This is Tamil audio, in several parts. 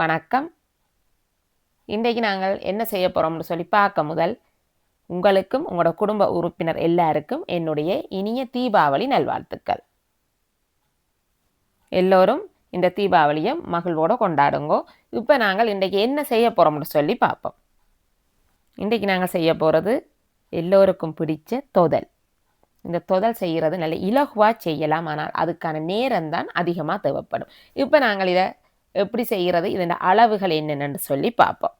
வணக்கம். இன்றைக்கு நாங்கள் என்ன செய்ய போகிறோம்னு சொல்லி பார்க்க முதல் உங்களுக்கும் உங்களோட குடும்ப உறுப்பினர் எல்லாருக்கும் என்னுடைய இனிய தீபாவளி நல்வாழ்த்துக்கள். எல்லோரும் இந்த தீபாவளியை மகிழ்வோடு கொண்டாடுங்கோ. இப்போ நாங்கள் இன்றைக்கு என்ன செய்ய போகிறோம்னு சொல்லி பார்ப்போம். இன்றைக்கு நாங்கள் செய்ய போகிறது எல்லோருக்கும் பிடிச்ச தொதல். இந்த தொதல் செய்கிறது நல்ல இலகுவாக செய்யலாம் ஆனால் அதுக்கான நேரம் தான் அதிகமாக தேவைப்படும். இப்போ நாங்கள் இதை எப்படி செய்கிறது இதன் அளவுகள் என்னென்னு சொல்லி பார்ப்போம்.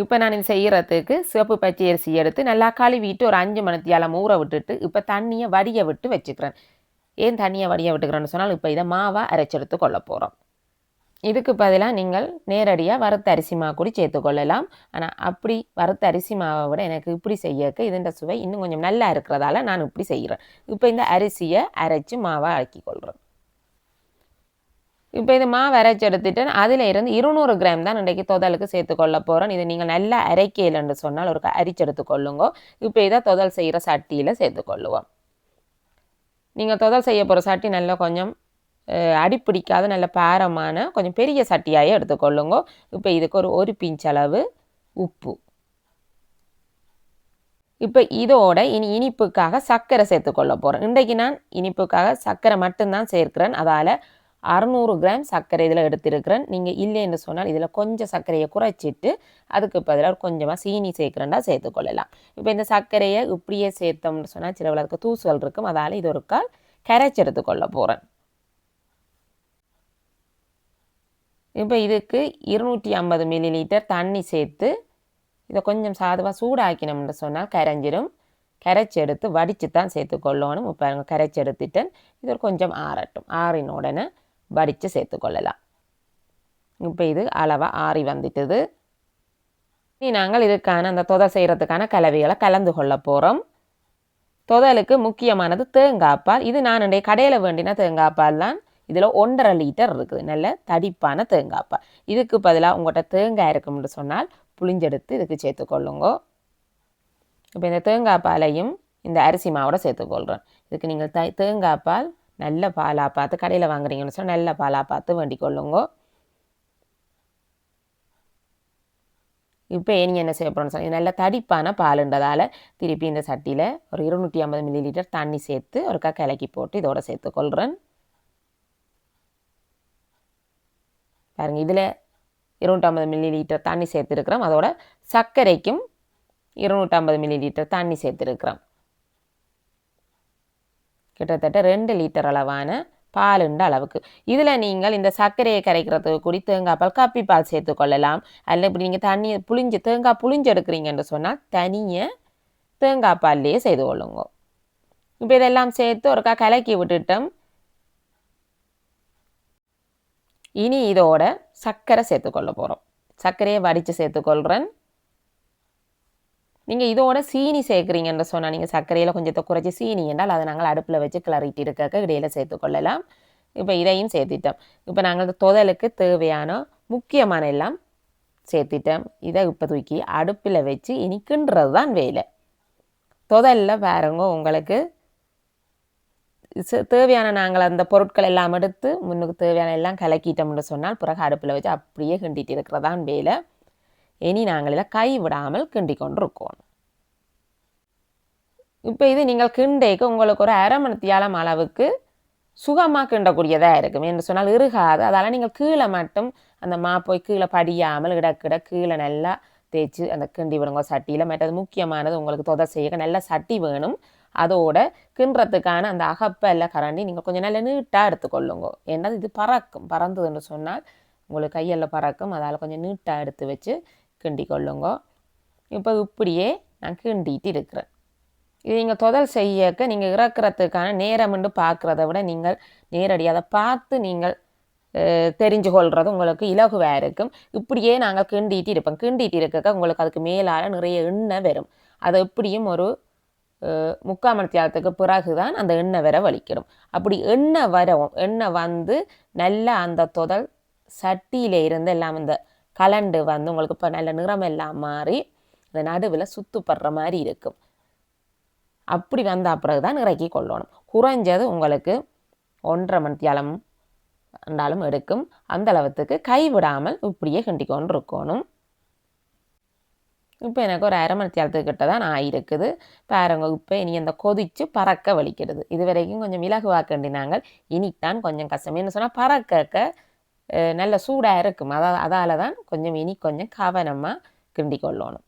இப்போ நான் இது செய்கிறதுக்கு சிவப்பு பச்சை அரிசி எடுத்து நல்லா கழுவிட்டு ஒரு அஞ்சு மணத்தியால் ஊற விட்டுட்டு இப்போ தண்ணியை வடிய விட்டு வச்சுக்கிறேன். ஏன் தண்ணியை வடிய விட்டுக்கிறேன்னு சொன்னால் இப்போ இதை மாவாக அரைச்செடுத்து கொள்ள போகிறோம். இதுக்கு பதிலாக நீங்கள் நேரடியாக வறுத்த அரிசி மாவு கூட சேர்த்துக்கொள்ளலாம் ஆனால் அப்படி வறுத்த அரிசி மாவை விட எனக்கு இப்படி செய்யக்க இதுன்ற சுவை இன்னும் கொஞ்சம் நல்லா இருக்கிறதால நான் இப்படி செய்கிறேன். இப்போ இந்த அரிசியை அரைச்சி மாவாக ஆக்கி கொள்கிறேன். இப்போ இது மாவு அரைச்சி எடுத்துட்டு அதில் இருந்து இருநூறு கிராம் தான் இன்றைக்கு தொதலுக்கு சேர்த்துக்கொள்ள போகிறோம் இதை நீங்கள் நல்லா அரைக்கையில்னு சொன்னால் ஒரு அரிச்செடுத்து கொள்ளுங்க. இப்போ இதை தொதல் செய்கிற சட்டியில் சேர்த்துக்கொள்ளுவோம் நீங்கள் தொதல் செய்ய போகிற சட்டி நல்லா கொஞ்சம் அடிப்பிடிக்காத நல்ல பாரமான கொஞ்சம் பெரிய சட்டியாக எடுத்துக்கொள்ளுங்க இப்போ இதுக்கு ஒரு ஒரு பிஞ்ச் அளவு உப்பு. இப்போ இதோட இனி இனிப்புக்காக சர்க்கரை சேர்த்துக்கொள்ள போகிறேன் இன்றைக்கு நான் இனிப்புக்காக சர்க்கரை மட்டும்தான் சேர்க்கிறேன். அதால் அறநூறு கிராம் சர்க்கரை இதில் எடுத்திருக்கிறேன். நீங்கள் இல்லைன்னு சொன்னால் இதில் கொஞ்சம் சர்க்கரையை குறைச்சிட்டு அதுக்கு பதிலாக கொஞ்சமாக சீனி சேர்க்குறேன்டா சேர்த்துக்கொள்ளலாம் இப்போ இந்த சர்க்கரையை இப்படியே சேர்த்தோம்னு சொன்னால் சில விளக்கு தூசுகள் இருக்கும். அதால் இது ஒரு கால் கரைச்சி எடுத்துக்கொள்ள போகிறேன் இப்போ இதுக்கு இருநூற்றி ஐம்பது மில்லி லிட்டர் தண்ணி சேர்த்து இதை கொஞ்சம் சாதுவாக சூடாக்கினோம்னு சொன்னால் கரைஞ்சிடும் கரைச்சி எடுத்து வடித்து தான் சேர்த்துக்கொள்ளணும் இப்போ கரைச்சி எடுத்துட்டேன். இது கொஞ்சம் ஆறட்டும். ஆறின உடனே வடித்து சேர்த்துக்கொள்ளலாம் இப்போ இது அளவாக ஆறி வந்துட்டது. இனி நாங்கள் இதுக்கான அந்த தொதை செய்கிறதுக்கான கலவைகளை கலந்து கொள்ள போகிறோம் தொதலுக்கு முக்கியமானது தேங்காய்ப்பால் இது நான் இன்றைய கடையில் வேண்டின தேங்காய்ப்பால் தான். இதில் ஒன்றரை லிட்டர் இருக்குது. நல்ல தடிப்பான தேங்காய்ப்பால் இதுக்கு பதிலாக உங்கள்கிட்ட தேங்காய் இருக்கும்னு சொன்னால் புளிஞ்செடுத்து இதுக்கு சேர்த்துக்கொள்ளுங்க இப்போ இந்த தேங்காய் பாலையும் இந்த அரிசி மாவோட சேர்த்துக்கொள்கிறேன் இதுக்கு நீங்கள் த தேங்காய் பால் நல்ல பாலாக பார்த்து கடையில் வாங்குறீங்கன்னு சொன்னால் நல்ல பாலாக பார்த்து வேண்டிக் கொள்ளுங்க இப்போ நீங்கள் என்ன செய்ய போகிறோம்னு சொல்லி நல்ல தடிப்பான பாலுன்றதால் திருப்பி இந்த சட்டியில் ஒரு இருநூற்றி ஐம்பது மில்லி லிட்டர் தண்ணி சேர்த்து ஒரு கிளக்கி போட்டு இதோட சேர்த்துக்கொள்கிறேன் பாருங்கள் இதில் இருநூற்றம்பது மில்லி லிட்டர் தண்ணி சேர்த்துருக்குறோம். அதோட சர்க்கரைக்கும் இருநூற்றம்பது மில்லி லிட்டர் தண்ணி சேர்த்துருக்குறோம். கிட்டத்தட்ட ரெண்டு லிட்டர் அளவான பாலுண்ட அளவுக்கு. இதில் நீங்கள் இந்த சர்க்கரையை கரைக்கிறதுக்கு கூடி தேங்காய் பால் காப்பி பால் சேர்த்து கொள்ளலாம். அல்ல இப்படி நீங்கள் தண்ணியை புளிஞ்சு தேங்காய் புளிஞ்சு எடுக்கிறீங்கன்னு சொன்னால் தனியை தேங்காய் பால்லையே செய்து கொள்ளுங்க. இப்போ இதெல்லாம் சேர்த்து ஒருக்கா கலக்கி விட்டுட்டோம். இனி இதோட சர்க்கரை சேர்த்துக்கொள்ள போகிறோம் சர்க்கரையை வடித்து சேர்த்துக்கொள்கிறேன் நீங்கள் இதோட சீனி சேர்க்குறீங்கன்ற சொன்னால் நீங்கள் சர்க்கரையில் கொஞ்சத்தை குறைச்சி சீனி என்றால் அதை நாங்கள் அடுப்பில் வச்சு கிளறிட்டு இருக்க இடையில் சேர்த்துக்கொள்ளலாம் இப்போ இதையும் சேர்த்திட்டோம். இப்போ நாங்கள் தொதலுக்கு தேவையான முக்கியமான எல்லாம் சேர்த்திட்டோம். இதை இப்போ தூக்கி அடுப்பில் வச்சு இனிக்குன்றது தான் வேலை. தொதலில் பாருங்க உங்களுக்கு தேவையான நாங்கள் அந்த பொருட்கள் எல்லாம் எடுத்து முன்னுக்கு தேவையான எல்லாம் கலக்கிட்டோம்னு சொன்னால் பிறகு அடுப்பில் வச்சு அப்படியே கிண்டிட்டு இருக்கிறதான் வேலை. இனி நாங்கள் இதை கை விடாமல் கிண்டி கொண்டு இருக்கோம் இப்போ இது நீங்கள் கிண்டைக்கு உங்களுக்கு ஒரு அரை மணித்தியாலம் அளவுக்கு சுகமாக கிண்டக்கூடியதாக இருக்கும். என்று சொன்னால் இருகாது. அதால் நீங்கள் கீழே மட்டும் அந்த மா போய் கீழே படியாமல் இடக்கிட கீழே நல்லா தேய்ச்சி அந்த கிண்டி விடுங்க. சட்டியில் மற்றது முக்கியமானது உங்களுக்கு தொதை செய்ய நல்ல சட்டி வேணும். அதோட கிண்டுறதுக்கான அந்த அகப்பல்ல கரண்டி நீங்கள் கொஞ்சம் நல்ல நீட்டாக எடுத்துக்கொள்ளுங்க. ஏன்னா இது பறக்கும். பறந்ததுன்னு சொன்னால் உங்களுக்கு கையில் பறக்கும். அதால் கொஞ்சம் நீட்டாக எடுத்து வச்சு கிண்டி கொள்ளுங்க இப்போ இப்படியே நான் கிண்டிட்டு இருக்கிறேன் இது நீங்கள் தொதல் செய்யக்க நீங்கள் இறக்குறதுக்கான நேரம்னு பார்க்குறத விட நீங்கள் நேரடியாக அதை பார்த்து நீங்கள் தெரிஞ்சு கொள்வது உங்களுக்கு இலகுவாக இருக்கும். இப்படியே நாங்கள் கிண்டிட்டு இருப்போம் கிண்டிட்டு இருக்க உங்களுக்கு அதுக்கு மேலால் நிறைய எண்ணெய் வரும். அது எப்படியும் ஒரு முக்கால் மணி நேரத்துக்கு பிறகு தான் அந்த எண்ணெய் வர வலிக்கிடும். அப்படி எண்ணெய் வரவும் எண்ணெய் வந்து நல்லா அந்த தொதல் சட்டியில் இருந்து எல்லாம் இந்த கலண்டு வந்து உங்களுக்கு இப்போ நல்ல நிறம் எல்லாம் மாறி இந்த நடுவில் சுத்துப்படுற மாதிரி இருக்கும். அப்படி வந்த பிறகு தான் இறக்கி கொள்ளணும். குறைஞ்சது உங்களுக்கு ஒன்றரை மணித்தியாலம் என்றாலும் எடுக்கும். அந்த அளவுக்கு கைவிடாமல் இப்படியே கிண்டி கொண்டு இருக்கணும். இப்போ எனக்கு ஒரு அரை மணி தான் தான் ஆயிருக்குது. பாருங்க இப்போ இனி அந்த கொதிச்சு பறக்க வலிக்கிறது. இது வரைக்கும் கொஞ்சம் இலகுவா கிண்டினாங்க. இனித்தான் கொஞ்சம் கஷ்டம் என்ன சொன்னால் பறக்க நல்ல சூடாக இருக்கும். அதான் அதால் தான் கொஞ்சம் இனி கொஞ்சம் கவனமாக கிண்டி கொள்ளணும்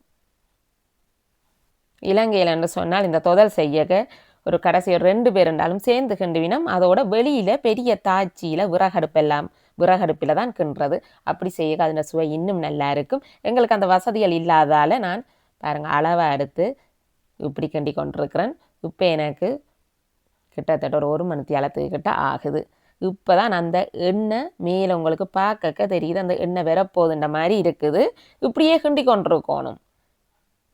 இலங்கையில் என்று சொன்னால் இந்த தொதல் செய்யக ஒரு கடைசி ஒரு ரெண்டு பேர் இருந்தாலும் சேர்ந்து கிண்டுவினம் அதோட வெளியில் பெரிய தாச்சியில் விறகடுப்பெல்லாம் விறகடுப்பில் தான் கிண்டுறது அப்படி செய்ய அதன் சுவை இன்னும் நல்லா இருக்கும். எங்களுக்கு அந்த வசதிகள் இல்லாதால் நான் பாருங்கள் அளவை எடுத்து இப்படி கிண்டி கொண்டிருக்கிறேன் இப்போ எனக்கு கிட்டத்தட்ட ஒரு ஒரு மணி தேலத்துக்கிட்ட ஆகுது. இப்போ தான் அந்த எண்ணெய் மேலே உங்களுக்கு பார்க்க தெரியுது. அந்த எண்ணெய் வரப்போகுதுன்ற மாதிரி இருக்குது. இப்படியே கிண்டி கொண்டிருக்கணும்.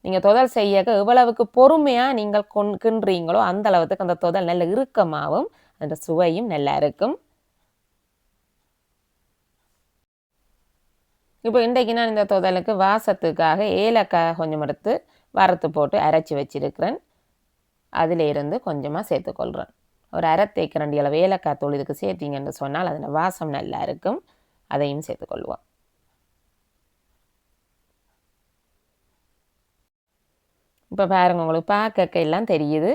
நீங்கள் தொதல் செய்ய எவ்வளவுக்கு பொறுமையாக நீங்கள் கொன் கிண்டுறீங்களோ அந்த அளவுக்கு அந்த தொதல் நல்ல இறுக்கமாகவும் அந்த சுவையும் நல்லா இருக்கும். இப்போ இன்றைக்கு நான் இந்த தொதலுக்கு வாசத்துக்காக ஏலக்காய் கொஞ்சம் எடுத்து வறுத்து போட்டு அரைச்சி வச்சிருக்கிறேன். அதில் இருந்து கொஞ்சமாக சேர்த்துக்கொள்கிறேன் ஒரு அரை தேக்கரண்டி அளவு ஏலக்காய் தூள் இதுக்கு சேர்த்திங்கன்னு சொன்னால் அதன் வாசம் நல்லா இருக்கும். அதையும் சேர்த்துக்கொள்வோம் இப்போ பாருங்கள் உங்களுக்கு பார்க்க எல்லாம் தெரியுது.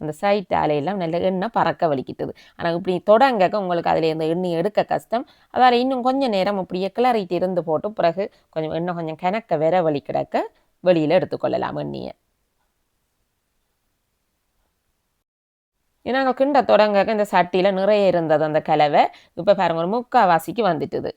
அந்த சைட் ஆலையெல்லாம் நல்ல எண்ணெய் பறக்க வலிக்கிட்டது. ஆனால் இப்படி தொடங்கக்க உங்களுக்கு அதில் இந்த எண்ணெய் எடுக்க கஷ்டம். அதால் இன்னும் கொஞ்சம் நேரம் இப்படியே கிளறிட்டு இருந்து போட்டு பிறகு கொஞ்சம் எண்ணெய் கொஞ்சம் கிணக்க விர வலி கிடக்க வெளியில் எடுத்துக்கொள்ளலாம் எண்ணெயை. நாங்கள் கிண்ட தொடங்க இந்த சட்டியில் நிறைய இருந்தது அந்த கலவை. இப்போ பாருங்க ஒரு முக்காவாசிக்கு வந்துட்டுது.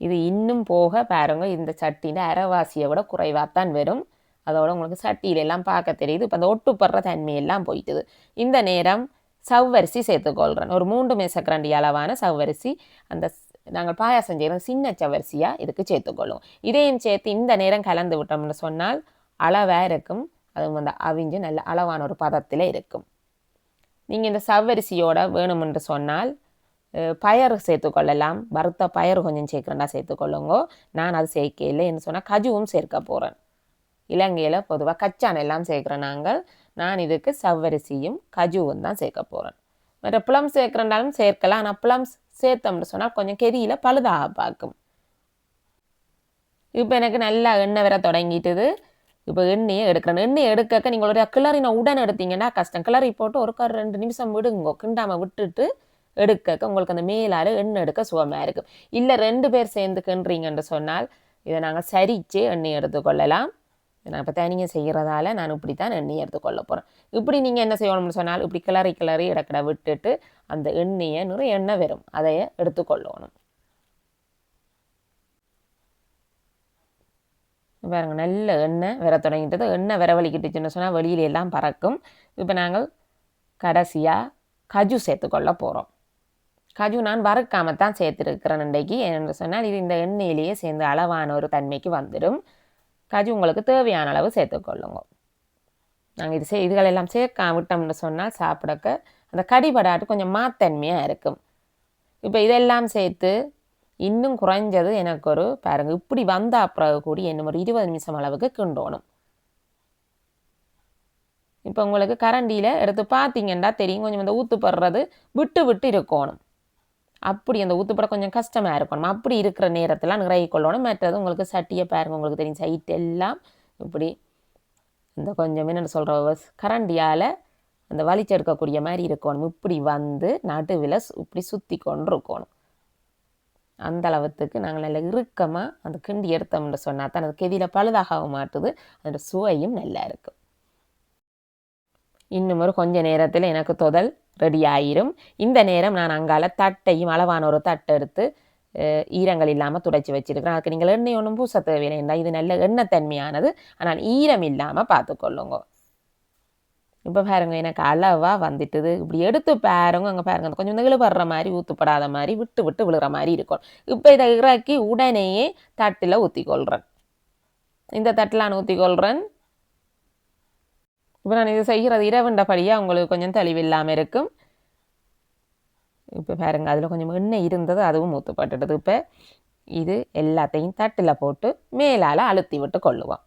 இது இன்னும் போக பாருங்க இந்த சட்டியில் அரைவாசியை விட குறைவாகத்தான் வரும். அதோட உங்களுக்கு சட்டியில எல்லாம் பார்க்க தெரியுது. இப்போ அந்த ஒட்டுப்படுற தன்மையெல்லாம் போயிட்டுது. இந்த நேரம் சவ்வரிசி சேர்த்துக்கொள்கிறேன் ஒரு மூன்று மேசக்கரண்டி அளவான சவ்வரிசி. அந்த நாங்கள் பாயாசம் செய்கிறோம் சின்ன சவரிசியாக இதுக்கு சேர்த்துக்கொள்ளும் இதையும் சேர்த்து இந்த நேரம் கலந்து விட்டோம்னு சொன்னால் அளவாக இருக்கும். அது வந்து அவிஞ்சு நல்ல அளவான ஒரு பதத்தில் இருக்கும். நீங்கள் இந்த சவ்வரிசியோட வேணுமென்று சொன்னால் பயர் பயறு சேர்த்துக்கொள்ளலாம் வறுத்த பயறு கொஞ்சம் சேர்க்குறேன்டா சேர்த்துக்கொள்ளுங்கோ நான் அது சேர்க்க இல்லை என்று சொன்னால் கஜுவும் சேர்க்க போகிறேன் இலங்கையில் பொதுவாக கச்சான் எல்லாம் சேர்க்குற நாங்கள் நான் இதுக்கு சவ்வரிசியும் கஜுவும் தான் சேர்க்க போகிறேன் மற்ற புளம் சேர்க்குறனாலும் சேர்க்கலாம். ஆனால் புளம் சேர்த்தோம்னு சொன்னால் கொஞ்சம் கெரியில் பழுதாக பார்க்கும். இப்போ எனக்கு நல்லா எண்ணெய் வர தொடங்கிட்டுது. இப்போ எண்ணெயை எடுக்கிறேன். எண்ணெய் எடுக்க நீங்கள் ஒரு கிளறின உடன் எடுத்தீங்கன்னா கஷ்டம். கிளறி போட்டு ஒரு கார் ரெண்டு நிமிஷம் விடுங்கோ. கிண்டாமல் விட்டுட்டு எடுக்க உங்களுக்கு அந்த மேலால் எண்ணெய் எடுக்க சுகமாக இருக்கும். இல்லை ரெண்டு பேர் சேர்ந்து கிண்டுறீங்கன்னு சொன்னால் இதை நாங்கள் சரித்து எண்ணெய் எடுத்துக்கொள்ளலாம். நான் இப்போ தனியாக செய்கிறதால நான் இப்படி தான் எண்ணெய் எடுத்துக்கொள்ள போகிறேன் இப்படி நீங்கள் என்ன செய்யணும்னு சொன்னால் இப்படி கிளறி கிளறி இடக்கடை விட்டுட்டு அந்த எண்ணெயை நிறைய எண்ணெய் வரும். அதையே எடுத்துக்கொள்ளணும். பாருங்கள் நல்ல எண்ணெய் வர தொடங்கிட்டது. எண்ணெய் வரவழிக்கிட்டுச்சுன்னு சொன்னால் வெளியில எல்லாம் பறக்கும். இப்போ நாங்கள் கடைசியாக கஜு சேர்த்துக்கொள்ள போகிறோம் கஜு நான் வறுக்காம தான் சேர்த்துருக்கிறேன் இன்றைக்கு. என்று சொன்னால் இது இந்த எண்ணெயிலேயே சேர்ந்து அளவான ஒரு தன்மைக்கு வந்துடும். கஜு உங்களுக்கு தேவையான அளவு சேர்த்துக்கொள்ளுங்க. நாங்கள் இது சே இதுகளெல்லாம் சேர்க்காம விட்டோம்னு சொன்னால் சாப்பிடக்க அந்த கடிபடாட்டு கொஞ்சம் மாத்தன்மையாக இருக்கும். இப்போ இதெல்லாம் சேர்த்து இன்னும் குறைஞ்சது எனக்கு ஒரு பாருங்க இப்படி வந்த அப்புறம் கூடி இன்னும் ஒரு இருபது நிமிஷம் அளவுக்கு கிண்டோணும். இப்போ உங்களுக்கு கரண்டியில் எடுத்து பார்த்தீங்கன்னா தெரியும் கொஞ்சம் இந்த ஊத்துப்படுறது விட்டு விட்டு இருக்கணும். அப்படி அந்த ஊத்துப்பட கொஞ்சம் கஷ்டமாக இருக்கணும். அப்படி இருக்கிற நேரத்தில் நிறைய கொள்ளணும். மற்றது உங்களுக்கு சட்டியை பாருங்க உங்களுக்கு தெரியும் சைட் எல்லாம் இப்படி இந்த கொஞ்சம் என்ன சொல்கிற கரண்டியால் அந்த வலிச்செடுக்கக்கூடிய மாதிரி இருக்கணும். இப்படி வந்து நடுவில் இப்படி சுற்றி கொண்டு இருக்கணும் அந்த அளவுக்கு நாங்கள் நல்ல இறுக்கமாக அந்த கிண்டி எடுத்தோம்னு சொன்னால் தான் அது கெதியில் பழுதாகவும் மாட்டுது. அதோட சுவையும் நல்லா இருக்கும் இன்னும் ஒரு கொஞ்ச நேரத்தில் எனக்கு தொதல் ரெடி ஆயிரும். இந்த நேரம் நான் அங்கால தட்டையும் அளவான ஒரு தட்டை எடுத்து ஈரங்கள் இல்லாமல் துடைச்சி வச்சிருக்கிறேன். அதுக்கு நீங்கள் எண்ணெய் ஒன்றும் பூச தேவையில்லை இது நல்ல எண்ணெய் தன்மையானது. ஆனால் ஈரம் இல்லாமல் பார்த்துக்கொள்ளுங்க. இப்போ பாருங்க எனக்கு அளவாக வந்துட்டுது. இப்படி எடுத்து பாருங்க அங்கே பாருங்க கொஞ்சம் கொஞ்சம் இழுபடுற மாதிரி ஊற்றுப்படாத மாதிரி விட்டு விட்டு விழுற மாதிரி இருக்கும். இப்போ இதை இறக்கி உடனேயே தட்டில் ஊற்றிக்கொள்கிறேன் இந்த தட்டில் நான் ஊற்றிக்கொள்கிறேன் இப்போ நான் இது செய்கிறது இரவுண்டபடியாக உங்களுக்கு கொஞ்சம் தெளிவில்லாமல் இருக்கும். இப்போ பாருங்க அதில் கொஞ்சம் எண்ணெய் இருந்தது அதுவும் ஊற்றப்பட்டுடுது இப்போ இது எல்லாத்தையும் தட்டில் போட்டு மேலால் அழுத்தி விட்டு கொள்ளுவோம்.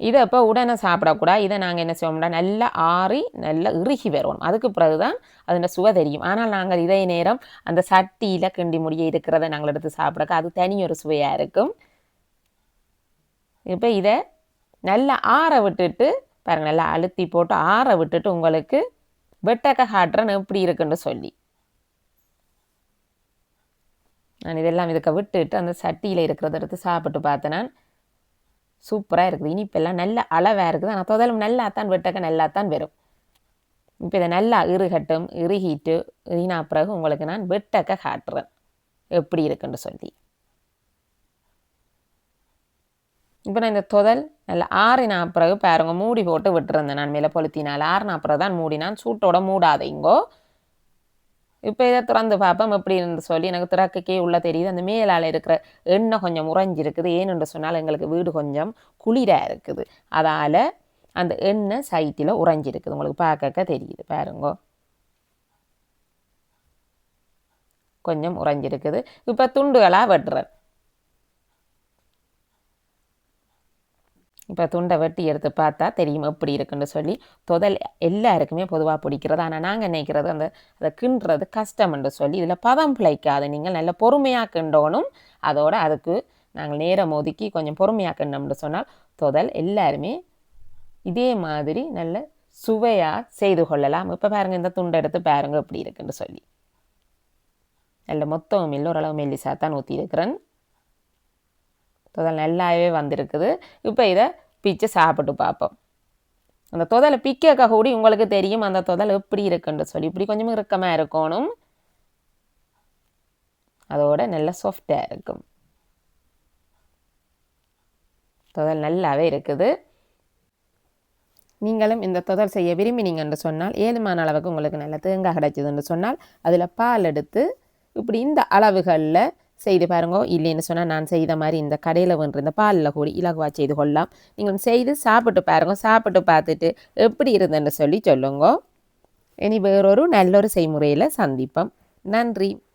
இதை இப்போ உடனே சாப்பிடக்கூடாது இதை நாங்கள் என்ன செய்வோம்னா நல்லா ஆறி நல்லா இறுகி வருவோம். அதுக்கு பிறகு தான் அதோட சுவை தெரியும். ஆனால் நாங்கள் இதே நேரம் அந்த சட்டியில் கிண்டி முடிய இருக்கிறத நாங்கள் எடுத்து சாப்பிடக்க அது தனி ஒரு சுவையாக இருக்கும். இப்போ இதை நல்லா ஆற விட்டுட்டு பாருங்கள் நல்லா அழுத்தி போட்டு ஆற விட்டுட்டு உங்களுக்கு வெட்டக்க காட்டுறேன் எப்படி இருக்குன்னு சொல்லி. நான் இதெல்லாம் இதுக்கு விட்டுட்டு அந்த சட்டியில் இருக்கிறத எடுத்து சாப்பிட்டு பார்த்தேன் நான். சூப்பராக இருக்குது. இனிப்பெல்லாம் நல்ல அளவாக இருக்குது. ஆனால் தொதலும் நல்லா தான் வெட்டக்க நல்லா தான் வரும் இப்போ இதை நல்லா இறுகட்டும் இறுகிட்டு இறுகினா பிறகு உங்களுக்கு நான் வெட்டக்க காட்டுறேன். எப்படி இருக்குன்னு சொல்லி. இப்போ நான் இந்த தொதல் நல்லா ஆறினா பிறகு பாருங்க மூடி போட்டு விட்டுருந்தேன் நான் மேலே பொலுத்தினால் ஆறுனா பிறகு தான் மூடினான் சூட்டோட மூடாதீங்கோ. இப்போ இதை திறந்து பார்ப்போம். எப்படின்னு சொல்லி எனக்கு திறக்கக்கே உள்ள தெரியுது. அந்த மேலால் இருக்கிற எண்ணெய் கொஞ்சம் உறைஞ்சிருக்குது. ஏன்னு சொன்னால் எங்களுக்கு வீடு கொஞ்சம் குளிராக இருக்குது. அதால் அந்த எண்ணெய் சைட்டில் உறைஞ்சிருக்குது. உங்களுக்கு பார்க்க தெரியுது. பாருங்கோ. கொஞ்சம் உறைஞ்சிருக்குது. இப்போ துண்டுகளாக வெட்டுறேன் இப்போ துண்டை வெட்டி எடுத்து பார்த்தா தெரியும் எப்படி இருக்குன்னு சொல்லி. தொதல் எல்லாருக்குமே பொதுவாக பிடிக்கிறது. ஆனால் நாங்கள் நினைக்கிறது அந்த அதை கிண்டுறது கஷ்டம்னு சொல்லி. இதில் பதம் பிழைக்காது. நீங்கள் நல்ல பொறுமையாக கிண்டோணும். அதோடு அதுக்கு நாங்கள் நேரம் ஒதுக்கி கொஞ்சம் பொறுமையாக கிண்டோம்னு சொன்னால் தொதல் எல்லாருமே இதே மாதிரி நல்ல சுவையாக செய்து கொள்ளலாம். இப்போ பாருங்கள் இந்த துண்டை எடுத்து பாருங்கள் எப்படி இருக்குன்னு சொல்லி. நல்ல மொத்தம் இல்லை ஓரளவு மெல்லிசா தான் ஊற்றி இருக்கிறேன் தொதல் நல்லாவே வந்திருக்குது. இப்போ இதை பிச்சு சாப்பிட்டு பார்ப்போம். அந்த தொதலை பிக்கக்க கூடி உங்களுக்கு தெரியும் அந்த தொதல் எப்படி இருக்குன்னு சொல்லி. இப்படி கொஞ்சம் இறுக்கமாக இருக்கணும். அதோட நல்ல சாஃப்டாக இருக்கும். தொதல் நல்லாவே இருக்குது. நீங்களும் இந்த தொதல் செய்ய விரும்பினீங்கன்னு சொன்னால் ஏழுமான அளவுக்கு உங்களுக்கு நல்ல தேங்காய் கிடைச்சதுன்னு சொன்னால் அதில் பால் எடுத்து இப்படி இந்த அளவுகளில் செய்து பாருங்கோ. இல்லைன்னு சொன்னால் நான் செய்த மாதிரி இந்த கடையில் வென்ற பாலில் கூடி இலகுவா செய்து கொள்ளலாம். நீங்கள் செய்து சாப்பிட்டு பாருங்க. சாப்பிட்டு பார்த்துட்டு எப்படி இருந்தேன்னு சொல்லி சொல்லுங்க. இனி வேறொரு நல்லொரு செய்முறையில் சந்திப்போம். நன்றி.